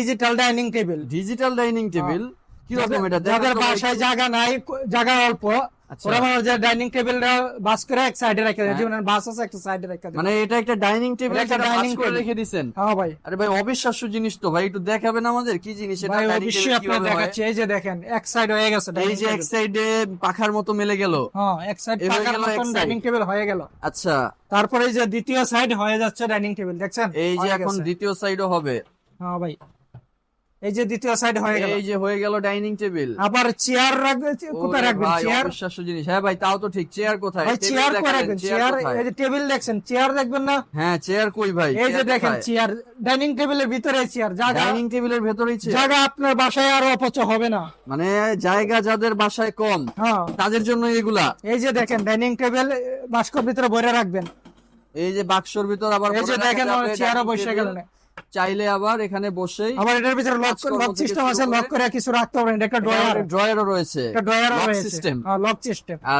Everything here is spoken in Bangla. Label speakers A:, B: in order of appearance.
A: Digital dining table
B: digital dining table কি রকম এটা?
A: যাদের বাসায় জায়গা নাই জায়গা অল্প।
B: আচ্ছা।
A: ওরা মনে যে ডাইনিং টেবিলটা বাস করে এক সাইডে রেখে দেয়।
B: হ্যাঁ।
A: যেমন বাস আছে একটা সাইডে রেখে দেয়।
B: মানে এটা একটা ডাইনিং টেবিল
A: একটা
B: ডাইনিং করে। রেখে দিছেন?
A: হ্যাঁ ভাই।
B: আরে ভাই অবিশ্বাস্য জিনিস তো ভাই একটু দেখাবেন আমাদের কি জিনিস এটা
A: ভাই অবশ্যই
B: কীভাবে
A: দেখাচ্ছি। এই যে দেখেন এক সাইড হয়ে গেছে
B: এই যে এক সাইডে পাখার মতো মেলে গেল।
A: হ্যাঁ এক সাইড মতন
B: side।
A: ডাইনিং টেবিল হয়ে গেল।
B: আচ্ছা।
A: তারপরে এই যে দ্বিতীয় সাইড হয়ে যাচ্ছে ডাইনিং টেবিল দেখছেন?
B: এই যে এখন। দ্বিতীয় সাইডও হবে।
A: হ্যাঁ ভাই। এই যে দ্বিতীয় সাইড হয়ে গেল।
B: এই যে হয়ে গেল ডাইনিং টেবিল।
A: আবার চেয়ার রাখবে কোথায় রাখবেন? চেয়ার
B: অবিশ্বাস্য জিনিস। হ্যাঁ ভাই তাও তো ঠিক। চেয়ার কোথায়?
A: ভাই চেয়ার
B: দেখালেন,
A: রাখবেন?
B: চেয়ার
A: এই যে টেবিল দেখছেন? চেয়ার না?
B: হ্যাঁ চেয়ার কই ভাই?
A: এই যে দেখেন চেয়ার ডাইনিং টেবিলের ভিতরে চেয়ার জায়গা
B: ডাইনিং টেবিলের ভেতরেই চেয়ার
A: জায়গা আপনার বাসায় আর অপচয় হবে না।
B: মানে জায়গা যাদের বাসায় কম
A: হ্যাঁ।
B: তাদের জন্য এগুলা।
A: এই যে দেখেন ডাইনিং টেবিল বাস্কর ভিতরে ভরে রাখবেন।
B: এই যে বাক্সর ভিতর আবার
A: এই যে দেখেন চেয়ারও বসে
B: table।
A: গেলেন
B: চাইলে আবার এখানে বসে
A: আবার এটার ভিতরে লক লক সিস্টেম আছে লক করে কিছু রাখতে পারবেন এটা একটা ড্রয়ার
B: ড্রয়ারও রয়েছে।
A: একটা ড্রয়ারও রয়েছে।
B: সিস্টেম
A: হ্যাঁ লক সিস্টেম
B: আচ্ছা।